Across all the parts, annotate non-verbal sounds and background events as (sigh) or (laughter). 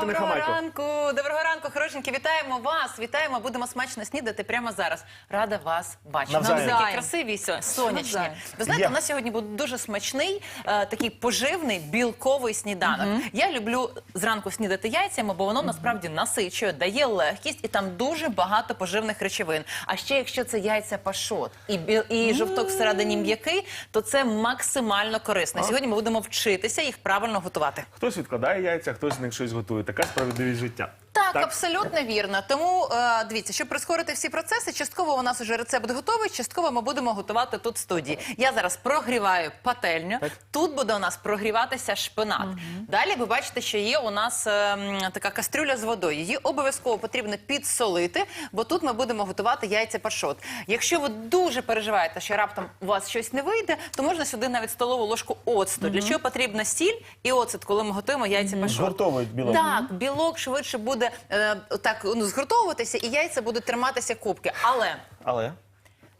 Валентина Доброго Хамайко. ранку, доброго ранку, хорошенькі. Вітаємо вас. Вітаємо. Будемо смачно снідати прямо зараз. Рада вас бачити. Навзаєм. Такі красиві сьо- сонячні. Навзаєм. Ви знаєте, Є. у нас сьогодні буде дуже смачний, е, такий поживний білковий сніданок. Я люблю зранку снідати яйцями, бо воно насправді насичує, дає легкість і там дуже багато поживних речовин. А ще якщо це яйця пашот і, бі- і жовток всередині м'який, то це максимально корисно. Сьогодні ми будемо вчитися їх правильно готувати. Хтось відкладає яйця, хтось з них щось готує. Така справедливість життя. Так, абсолютно вірно. Тому е, дивіться, щоб прискорити всі процеси, частково у нас уже рецепт готовий, частково ми будемо готувати тут в студії. Я зараз прогріваю пательню. Тут буде у нас прогріватися шпинат. Далі ви бачите, що є у нас е, м, така кастрюля з водою. Її обов'язково потрібно підсолити, бо тут ми будемо готувати яйця пашот. Якщо ви дуже переживаєте, що раптом у вас щось не вийде, то можна сюди навіть столову ложку оцту. Для чого потрібна сіль і оцет, коли ми готуємо яйця пашот. Згуртовують білок. Так, білок швидше буде е, так ну, згуртовуватися, і яйця будуть триматися кубки. Але Але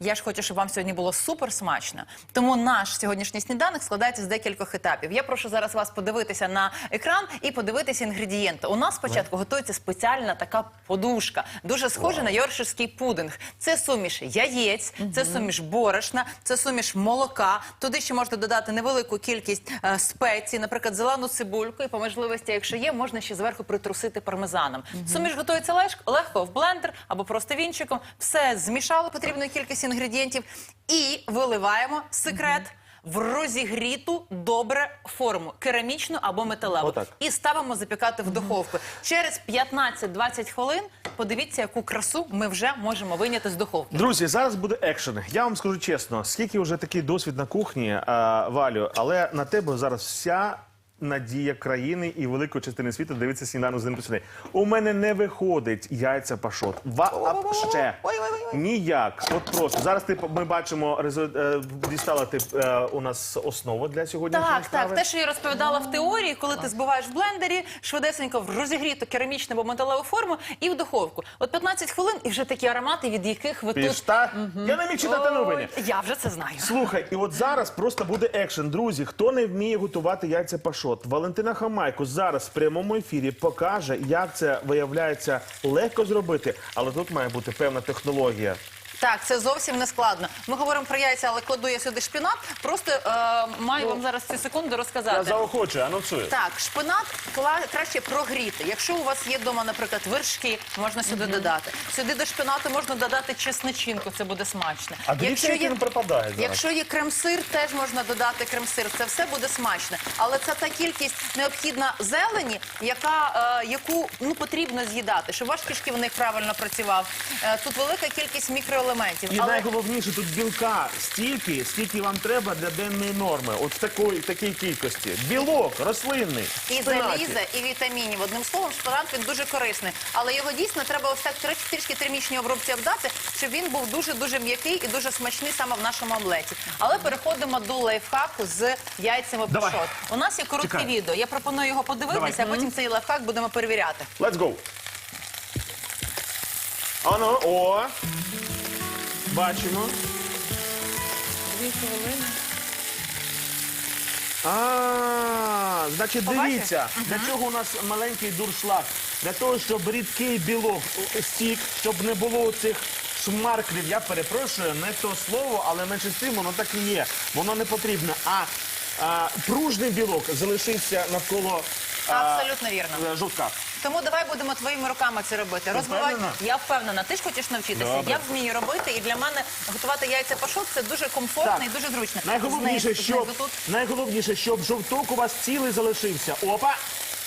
я ж хочу, щоб вам сьогодні було супер смачно. Тому наш сьогоднішній сніданок складається з декількох етапів. Я прошу зараз вас подивитися на екран і подивитися інгредієнти. У нас спочатку готується спеціальна така подушка, дуже схожа на йоркширський пудинг. Це суміш яєць, це суміш борошна, це суміш молока. Туди ще можна додати невелику кількість е, спецій, наприклад, зелену цибульку, і по можливості, якщо є, можна ще зверху притрусити пармезаном. Суміш готується леж- легко в блендер або просто вінчиком. Все змішали потрібну кількість інгредієнтів і виливаємо секрет. В розігріту добре форму керамічну або металеву Отак. і ставимо запікати в духовку. Через 15-20 хвилин подивіться, яку красу ми вже можемо вийняти з духовки. друзі, зараз буде екшен. Я вам скажу чесно, скільки вже такий досвід на кухні, а, Валю, але на тебе зараз вся. Надія країни і великої частини світу дивиться сніданок з ним плюс. У мене не виходить яйця пашот. Вообще. Ніяк. От просто. Зараз ти, ми бачимо, резу- е, дістала ти е, у нас основу для сьогоднішньої Так, страви. так, те, що я розповідала в теорії, коли ти збиваєш в блендері, швидесенько в розігріту керамічну або металеву форму і в духовку. От 15 хвилин і вже такі аромати, від яких ви тут Пішта. Я не міг читати новини. Ой, Я вже це знаю. Слухай, і от зараз просто буде екшен. Друзі, хто не вміє готувати яйця пашот, Валентина Хамайко зараз в прямому ефірі покаже, як це виявляється легко зробити, але тут має бути певна технологія. Так, це зовсім не складно. Ми говоримо про яйця, але кладу я сюди шпинат. Просто е, маю вам зараз цю секунду розказати. заохочую, анонсую. Так, шпинат кла- краще прогріти. Якщо у вас є вдома, наприклад, вершки, можна сюди додати. Сюди до шпинату можна додати чесничинку, це буде смачно. А дивіться, як він припадає зараз. якщо є крем-сир, теж можна додати крем-сир. Це все буде смачно. Але це та кількість необхідна зелені, яка, е, яку ну, потрібно з'їдати, щоб ваш кишківник правильно працював. Е, тут велика кількість мікроелементів. І Але найголовніше тут білка стільки, скільки вам треба для денної норми. От в такої такій кількості. Білок, рослинний, І спинаті. заліза, і вітамінів. Одним словом, шпинат він дуже корисний. Але його дійсно треба ось так трішки, термічній обробці обдати, щоб він був дуже-дуже м'який і дуже смачний саме в нашому омлеті. Але переходимо до лайфхаку з яйцями Давай. пашот. У нас є коротке Чекай. відео. Я пропоную його подивитися, Давай. а потім цей лайфхак будемо перевіряти. Let's go. Ано, о. Бачимо. Дві хвилини. А, значить, дивіться, для чого у нас маленький дуршлаг? Для того, щоб рідкий білок е, стік, щоб не було цих шмарклів. Я перепрошую, не то слово, але менше з тим воно так і є. Воно не потрібно. А, а пружний білок залишиться навколо а, Абсолютно вірно. е, жовтка. Тому давай будемо твоїми руками це робити. Розбивати. впевнена? Я впевнена, ти ж хочеш навчитися. Добре. Я вмію робити, і для мене готувати яйця пашот це дуже комфортно Так. і дуже зручно. Найголовніше, Знизу- щоб, знизу тут найголовніше, щоб жовток у вас цілий залишився. Опа!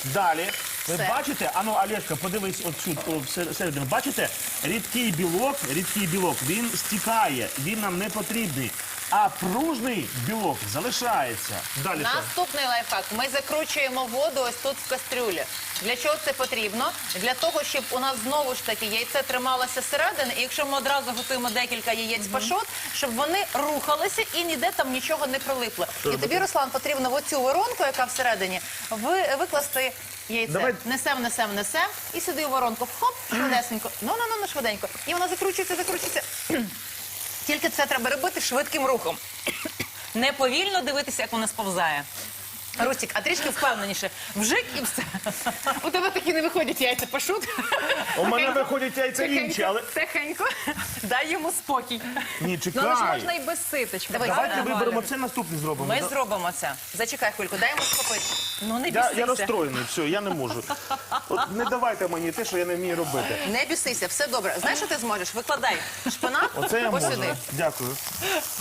Далі. Ви Все. бачите? Ану, Олешка, подивись оцю о, всер- всередину. Бачите? Рідкий білок, рідкий білок, він стікає, він нам не потрібний. А пружний білок залишається. Далі що? Наступний лайфхак. Ми закручуємо воду ось тут в кастрюлі. Для чого це потрібно? Для того, щоб у нас знову ж таки яйце трималося зсередини, і якщо ми одразу готуємо декілька яєць пашот, щоб вони рухалися і ніде там нічого не прилипло. І тобі, Руслан, потрібно в оцю воронку, яка всередині, ви, викласти яйце. Давай. Несем, несем, несем, і сюди у воронку. Хоп, (clears throat) швидесенько. Ну, ну, ну, ну, швиденько. І воно закручується, закручується. Тільки це треба робити швидким рухом. (coughs) Не повільно дивитися, як воно сповзає. Рустік, а трішки впевненіше. Вжик і все. (laughs) У тебе такі не виходять яйця пашут. У мене виходять яйця інші, але Тихенько. Дай йому спокій. ні, Ну, але ж можна і без ситочки. Давай, правда, Давайте виберемо це наступне зробимо. Ми Да. зробимо це. Зачекай хвильку, дай йому схопити. Ну не Я, бісися. я розстроєний, все, я не можу. От не давайте мені те, що я не вмію робити. Не бісися, все добре. Знаєш, що ти зможеш? Викладай шпинат Оце я ось можу. сюди. Дякую.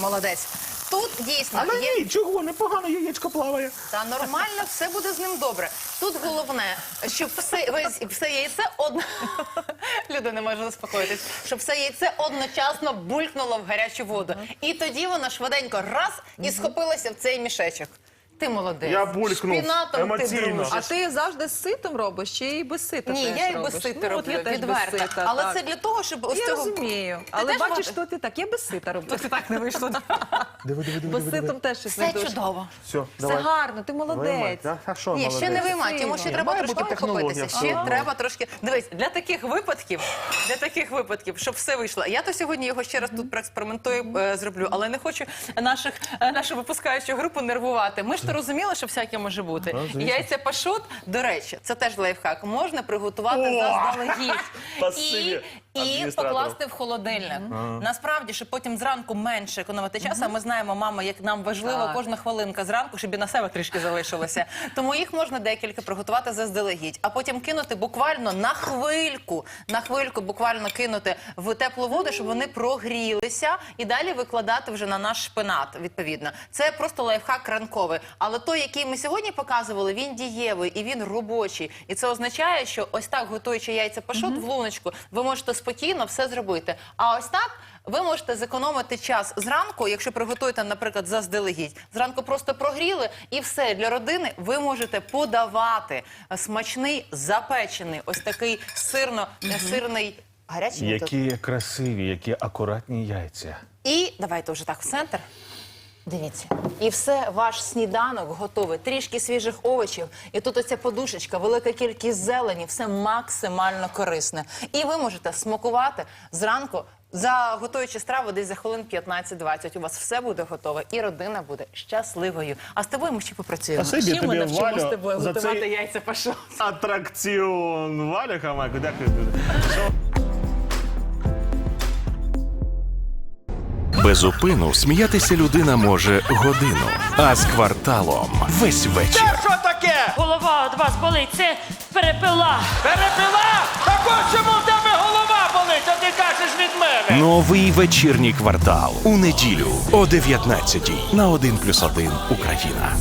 Молодець. Тут дійсно Але є ні, чого, непогано яєчко плаває. Та нормально, все буде з ним добре. Тут головне, щоб все, весь- все яйце одно... (laughs) Люди не можуть заспокоїтись. Щоб все яйце одночасно булькнуло в гарячу воду. І тоді воно швиденько раз і схопилося в цей мішечок. Ти молодець. Я булькнув Шпінатом емоційно. ти дружиш. А ти завжди з ситом робиш чи і без сита Ні, теж я і робиш? без сити Ну, от роблю, я теж без сита, Але так. це для того, щоб ось Я цього... розумію, але теж бачиш, що ти так, я без сита роблю. Тут так не вийшло. Диви, диви, диви, диви. ситом теж щось Все не дуже. чудово. Все, Все давай. гарно, ти молодець. Да? А що, Ні, ще не молодець? виймай, йому ще Ні, треба має трошки бути технологія все Ще одно. треба трошки. Дивись, для таких випадків, для таких випадків, щоб все вийшло. Я то сьогодні його ще раз тут проекспериментую, е, зроблю, але не хочу наших е, нашу випускаючу групу нервувати. Ми ж то розуміла, що всяке може бути. звісно. Яйця пашот, до речі, це теж лайфхак. Можна приготувати заздалегідь (laughs) Спасибі і адміністратору. покласти в холодильник. Насправді, щоб потім зранку менше економити часу. А ми знаємо, мама, як нам важливо Так. кожна хвилинка зранку, щоб і на себе трішки залишилося. (laughs) Тому їх можна декілька приготувати заздалегідь, а потім кинути буквально на хвильку, на хвильку буквально кинути в теплу воду, щоб вони прогрілися, і далі викладати вже на наш шпинат. Відповідно, це просто лайфхак ранковий. Але той, який ми сьогодні показували, він дієвий і він робочий. І це означає, що ось так готуючи яйця пашот в луночку, ви можете спокійно все зробити. А ось так. Ви можете зекономити час зранку, якщо приготуєте, наприклад, заздалегідь. Зранку просто прогріли, і все для родини ви можете подавати смачний запечений, ось такий сирно сирний гарячий. Які красиві, які акуратні яйця. І давайте вже так в центр. Дивіться, і все, ваш сніданок готовий. Трішки свіжих овочів, і тут оця подушечка, велика кількість зелені, все максимально корисне. І ви можете смакувати зранку, заготуючи страву десь за хвилин 15-20. У вас все буде готове, і родина буде щасливою. А з тобою ми ще попрацюємо. Спасибі Ще ми тобі, навчимо Валю, з тобою за готувати цей- яйця пашот. Атракціон. Валя Хамайко, дякую. (laughs) Що? Без упину сміятися людина може годину, а з кварталом весь вечір. Що таке? Голова від вас болить, це перепила. Перепила? Так ось чому в тебе голова болить, а ти кажеш від мене. Новий вечірній квартал у неділю о 19 на 1+,1 Україна.